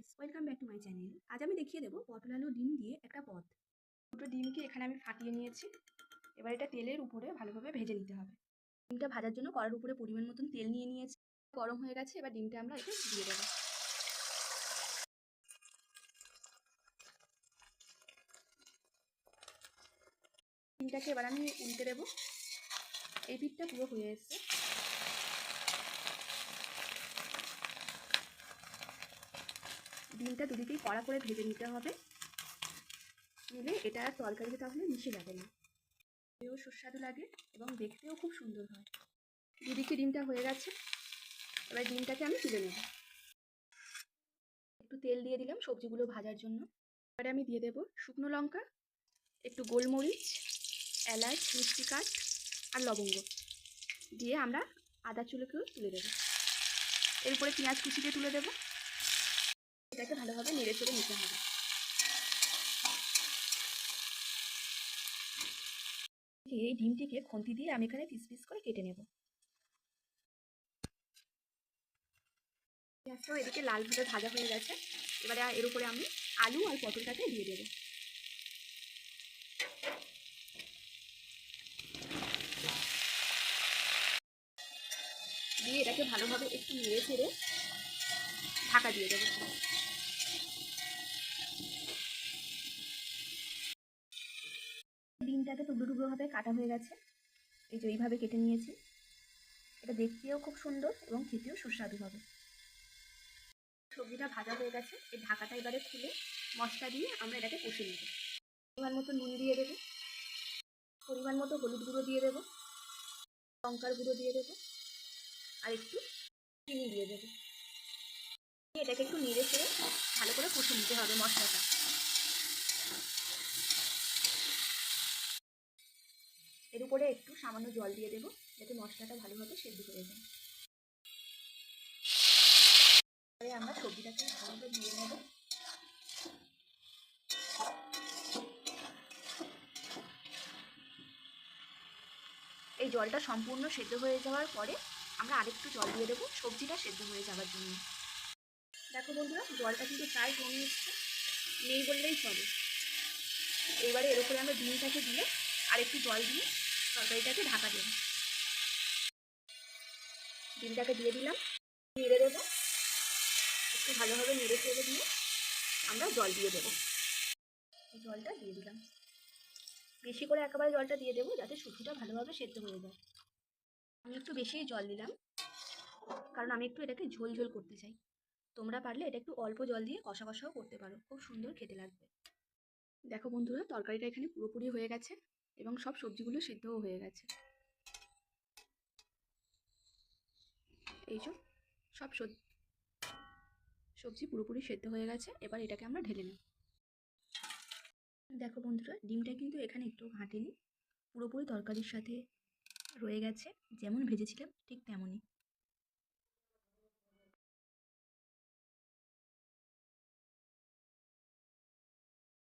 Guys welcome back to my channel আজ আমি দেখিয়ে দেবো পটল আলু ডিম দিয়ে একটা পদ। দুটো ডিমকে এখানে আমি ফাটিয়ে নিয়েছি। এবার এটা তেলের উপরে ভালোভাবে ভেজে নিতে হবে। ডিমটা ভাজার জন্য কড়ার উপরে পরিমাণ মতন তেল নিয়ে নিয়েছি। গরম হয়ে গেছে, এবার ডিমটা আমরা এতে দিয়ে দেবো। ডিমটাকে এবার আমি উল্টে দেবো। এই পিঠটা পুরো হয়ে এসছে। ডিমটা দুদিকেই কড়া করে ভেজে নিতে হবে। নিলে এটা আর তরকারিতে তাহলে মিশে যাবে না। খেতেও সুস্বাদু লাগে এবং দেখতেও খুব সুন্দর হয়। দুদিকে ডিমটা হয়ে গেছে। এবার ডিমটাকে আমি তুলে নেব। একটু তেল দিয়ে দিলাম সবজিগুলো ভাজার জন্য। এবারে আমি দিয়ে দেবো শুকনো লঙ্কা, একটু গোলমরিচ, এলাচ, মিষ্টি কাঠ আর লবঙ্গ। দিয়ে আমরা আদা চুলোকেও তুলে দেবো। এরপরে পেঁয়াজ কুচিকে তুলে দেবো। এটাকে ভালোভাবে নেড়ে চেড়ে নিতে হবে। এই ডিমটিকে খুন্তি দিয়ে আমি এখানে পিস পিস করে কেটে নেব। এদিকে লাল ভাবে ভাজা হয়ে গেছে। এবারে এর উপরে আমি আলু আর পটলটাকে দিয়ে দেবো। দিয়ে এটাকে ভালোভাবে একটু নেড়ে ছেড়ে ঢাকা দিয়ে দেবো। ডিমটাকে টুকরো টুকরোভাবে কাটা হয়ে গেছে। এই যে এইভাবে কেটে নিয়েছি। এটা দেখতেও খুব সুন্দর এবং খেতেও সুস্বাদু হবে। সবজিটা ভাজা হয়ে গেছে। এই ঢাকাটা এবারে খুলে মশলা দিয়ে আমরা এটাকে কষে নেব। পরিমাণ মতো নুন দিয়ে দেবো। পরিমাণ মতো হলুদ গুঁড়ো দিয়ে দেবো। লঙ্কার গুঁড়ো দিয়ে দেবো। আর একটু চিনি দিয়ে দেবো। এটাকে একটু নেড়ে চেড়ে ভালো করে কষে নিতে হবে মশলাটা। এর উপরে একটু সামান্য জল দিয়ে দেবো, যাতে মশলাটা ভালোভাবে সেদ্ধ হয়ে যায়। এবারে আমরা সবজিটাকে ভালোভাবে দিয়ে নেব। এই জলটা সম্পূর্ণ সেদ্ধ হয়ে যাওয়ার পরে আমরা আরেকটু জল দিয়ে দেবো সবজিটা সেদ্ধ হয়ে যাওয়ার জন্য। দেখো বন্ধুরা, জলটা কিন্তু প্রায় কমে এসছে। নেই বললেই চলে। এবারে এর উপরে আমরা ডিমটাকে দিয়ে আর একটু জল দিয়ে তরকারিটাকে ঢাকা দেব। ডিমটাকে দিয়ে দিলাম। নেড়ে দেবো। একটু ভালোভাবে নেড়ে চেড়ে দিয়ে আমরা জল দিয়ে দেবো। জলটা দিয়ে দিলাম। বেশি করে একেবারে জলটা দিয়ে দেবো যাতে শুটুটা ভালোভাবে সেদ্ধ হয়ে যায়। আমি একটু বেশিই জল দিলাম, কারণ আমি একটু এটাকে ঝোল ঝোল করতে চাই। তোমরা পারলে এটা একটু অল্প জল দিয়ে কষা কষাও করতে পারো। খুব সুন্দর খেতে লাগবে। দেখো বন্ধুরা, তরকারিটা এখানে পুরোপুরি হয়ে গেছে এবং সব সবজিগুলো সেদ্ধও হয়ে গেছে। এই সব সবজি পুরোপুরি সেদ্ধ হয়ে গেছে, এবার এটাকে আমরা ঢেলে নিই দেখো বন্ধুরা, ডিমটা কিন্তু এখানে একটু ঘাঁটেনি, পুরোপুরি তরকারির সাথে রয়ে গেছে, যেমন ভেজেছিলাম ঠিক তেমনই।